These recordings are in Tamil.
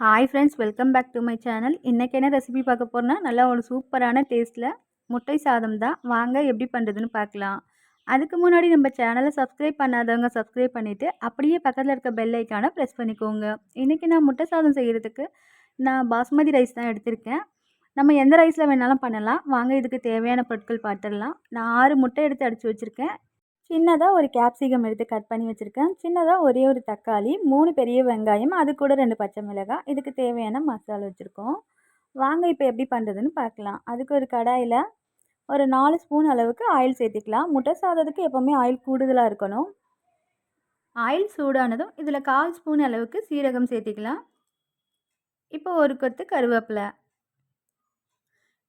Hi friends welcome back to my channel இன்றைக்கி என்ன ரெசிபி பார்க்க போகிறோன்னா நல்லா ஒரு சூப்பரான டேஸ்ட்டில் முட்டை சாதம் தான். வாங்க எப்படி பண்ணுறதுன்னு பார்க்கலாம். அதுக்கு முன்னாடி நம்ம சேனலை சப்ஸ்கிரைப் பண்ணாதவங்க சப்ஸ்கிரைப் பண்ணிவிட்டு அப்படியே பக்கத்தில் இருக்க பெல் ஐக்கானை ப்ரெஸ் பண்ணிக்கோங்க. இன்றைக்கி நான் முட்டை சாதம் செய்கிறதுக்கு நான் பாஸ்மதி ரைஸ் தான் எடுத்திருக்கேன். நம்ம எந்த ரைஸில் வேணாலும் பண்ணலாம். வாங்க இதுக்கு தேவையான பொருட்கள் பார்த்துடலாம். நான் ஆறு முட்டை எடுத்து அடித்து வச்சுருக்கேன். சின்னதாக ஒரு கேப்சிகம் எடுத்து கட் பண்ணி வச்சுருக்கேன். சின்னதாக ஒரே ஒரு தக்காளி மூணு பெரிய வெங்காயம் அது கூட ரெண்டு பச்சை மிளகாய். இதுக்கு தேவையான மசாலா வச்சுருக்கோம். வாங்க இப்போ எப்படி பண்ணுறதுன்னு பார்க்கலாம். அதுக்கு ஒரு கடாயில் ஒரு நாலு ஸ்பூன் அளவுக்கு ஆயில் சேர்த்திக்கலாம். முட்டை சாதத்துக்கு எப்போவுமே ஆயில் கூடுதலாக இருக்கணும். ஆயில் சூடானதும் இதில் கால் ஸ்பூன் அளவுக்கு சீரகம் சேர்த்திக்கலாம். இப்போ ஒரு கொத்து கருவேப்பிலை.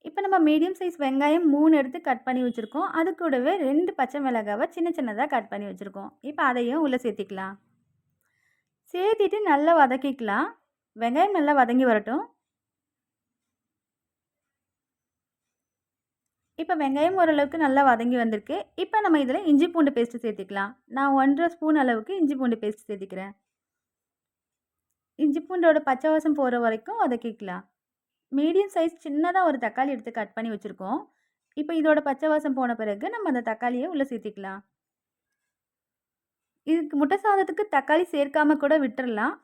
இப்போ நம்ம மீடியம் சைஸ் வெங்காயம் மூணு எடுத்து கட் பண்ணி வச்சுருக்கோம். அது கூடவே ரெண்டு பச்சை மிளகாவை சின்ன சின்னதாக கட் பண்ணி வச்சுருக்கோம். இப்போ அதையும் உள்ளே சேர்த்திக்கலாம். சேர்த்திட்டு நல்லா வதக்கிக்கலாம். வெங்காயம் நல்லா வதங்கி வரட்டும். இப்போ வெங்காயம் ஓரளவுக்கு நல்லா வதங்கி வந்திருக்கு. இப்போ நம்ம இதில் இஞ்சி பூண்டு பேஸ்ட்டு சேர்த்திக்கலாம். நான் ஒன்றரை ஸ்பூன் அளவுக்கு இஞ்சி பூண்டு பேஸ்ட் சேர்த்திக்கிறேன். இஞ்சி பூண்டோட பச்சை வாசம் போகிற வரைக்கும் வதக்கிக்கலாம். மீடியம் சைஸ் சின்னதாக ஒரு தக்காளி எடுத்து கட் பண்ணி வச்சுருக்கோம். இப்போ இதோட பச்சை வாசம் போன பிறகு நம்ம அந்த தக்காளியை உள்ளே சேர்த்திக்கலாம். இதுக்கு முட்டை சாதத்துக்கு தக்காளி சேர்க்காம கூட விட்டுறலாம்.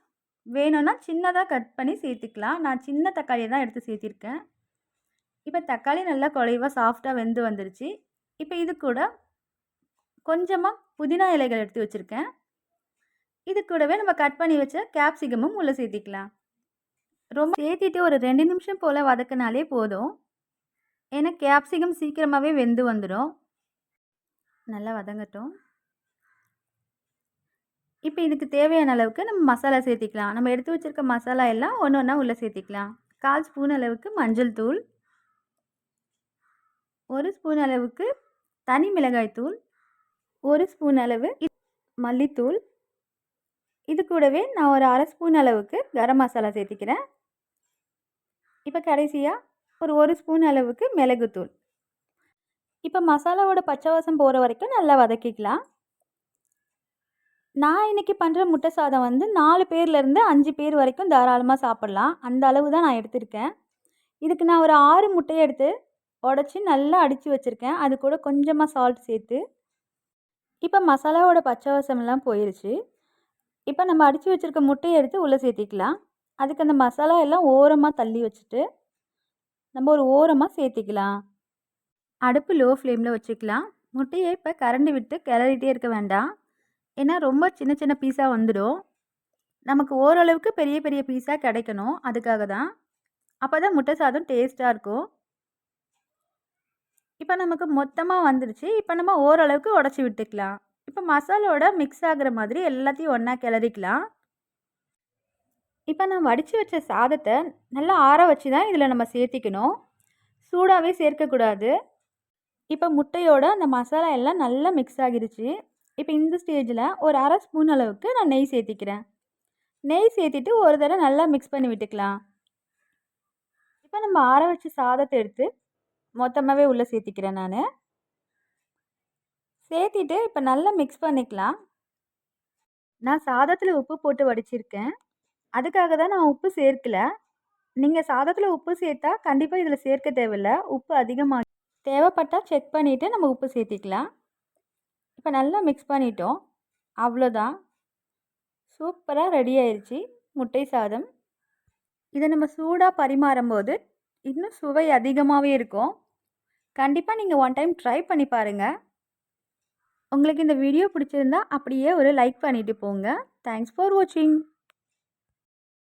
வேணும்னா சின்னதாக கட் பண்ணி சேர்த்துக்கலாம். நான் சின்ன தக்காளியை தான் எடுத்து சேர்த்திருக்கேன். இப்போ தக்காளி நல்லா குறைவாக சாஃப்டாக வெந்து வந்துருச்சு. இப்போ இது கூட கொஞ்சமாக புதினா இலைகள் எடுத்து வச்சுருக்கேன். இது கூடவே நம்ம கட் பண்ணி வச்ச கேப்சிகமும் உள்ளே சேர்த்திக்கலாம். ரொம்ப சேர்த்திட்டு ஒரு ரெண்டு நிமிஷம் போல் வதக்கினாலே போதும். ஏன்னா கேப்சிகம் சீக்கிரமாகவே வெந்து வந்துடும் நல்லா வதங்கட்டும். இப்போ இதுக்கு தேவையான அளவுக்கு நம்ம மசாலா சேர்த்திக்கலாம். நம்ம எடுத்து வச்சுருக்க மசாலா எல்லாம் ஒன்று ஒன்றா உள்ளே சேர்த்திக்கலாம். கால் ஸ்பூன் அளவுக்கு மஞ்சள் தூள். ஒரு ஸ்பூன் அளவுக்கு தனி மிளகாய் தூள். ஒரு ஸ்பூன் அளவு மல்லித்தூள். இது கூடவே நான் ஒரு அரை ஸ்பூன் அளவுக்கு கரம் மசாலா சேர்த்திக்கிறேன். இப்போ கடைசியாக ஒரு ஒரு ஸ்பூன் அளவுக்கு மிளகுத்தூள். இப்போ மசாலாவோட பச்சை வாசம் போகிற வரைக்கும் நல்லா வதக்கிக்கலாம். நான் இன்றைக்கி பண்ணுற முட்டை சாதம் வந்து நாலு பேர்லேருந்து அஞ்சு பேர் வரைக்கும் தாராளமாக சாப்பிட்லாம். அந்த அளவு தான் நான் எடுத்திருக்கேன். இதுக்கு நான் ஒரு ஆறு முட்டையை எடுத்து உடச்சி நல்லா அடித்து வச்சுருக்கேன். அது கூட கொஞ்சமாக சால்ட் சேர்த்து. இப்போ மசாலாவோட பச்சை வாசம்லாம் போயிடுச்சு இப்போ நம்ம அடித்து வச்சுருக்க முட்டையை எடுத்து உள்ளே சேர்த்திக்கலாம். அதுக்கு அந்த மசாலா எல்லாம் ஓரமாக தள்ளி வச்சுட்டு நம்ம ஒரு ஓரமாக சேர்த்திக்கலாம். அடுப்பு லோ ஃப்ளேமில் வச்சுக்கலாம். முட்டையை இப்போ கரண்டி விட்டு கிளறிட்டே இருக்க வேண்டாம். ஏன்னா ரொம்ப சின்ன சின்ன பீஸாக வந்துடும். நமக்கு ஓரளவுக்கு பெரிய பெரிய பீஸாக கிடைக்கணும். அதுக்காக தான். அப்போ தான் முட்டை சாதம் டேஸ்ட்டாக இருக்கும். இப்போ நமக்கு மொத்தமாக வந்துடுச்சு இப்போ நம்ம ஓரளவுக்கு உடச்சி விட்டுக்கலாம். இப்போ மசாலோட மிக்ஸ் ஆகிற மாதிரி எல்லாத்தையும் ஒன்றா கிளறிக்கலாம். இப்போ நான் வடித்து வச்ச சாதத்தை நல்லா ஆற வச்சு தான் இதில் நம்ம சேர்த்திக்கணும். சூடாகவே சேர்க்கக்கூடாது. இப்போ முட்டையோட அந்த மசாலா எல்லாம் நல்லா மிக்ஸ் ஆகிருச்சு. இப்போ இந்த ஸ்டேஜில் ஒரு அரை ஸ்பூன் அளவுக்கு நான் நெய் சேர்த்திக்கிறேன். நெய் சேர்த்திட்டு ஒரு தடவை நல்லா மிக்ஸ் பண்ணி விட்டுக்கலாம். இப்போ நம்ம ஆற வச்ச சாதத்தை எடுத்து மொத்தமாகவே உள்ளே சேர்த்திக்கிறேன் நான். சேர்த்திட்டு இப்போ நல்லா மிக்ஸ் பண்ணிக்கலாம். நான் சாதத்தில் உப்பு போட்டு வடிச்சிருக்கேன். அதுக்காக தான் நான் உப்பு சேர்க்கல. நீங்கள் சாதத்தில் உப்பு சேர்த்தா கண்டிப்பாக இதில் சேர்க்க தேவையில்ல. உப்பு அதிகமாக தேவைப்பட்டால் செக் பண்ணிவிட்டு நம்ம உப்பு சேர்த்திக்கலாம். இப்போ நல்லா மிக்ஸ் பண்ணிட்டோம். அவ்வளோதான். சூப்பராக ரெடி ஆயிடுச்சு முட்டை சாதம். இதை நம்ம சூடாக பரிமாறும் போது இன்னும் சுவை அதிகமாகவே இருக்கும். கண்டிப்பாக நீங்கள் ஒன் டைம் ட்ரை பண்ணி பாருங்கள் உங்களுக்கு இந்த வீடியோ பிடிச்சிருந்தா அப்படியே ஒரு லைக் பண்ணிவிட்டு போங்க. தேங்க்ஸ் ஃபார் வாட்சிங்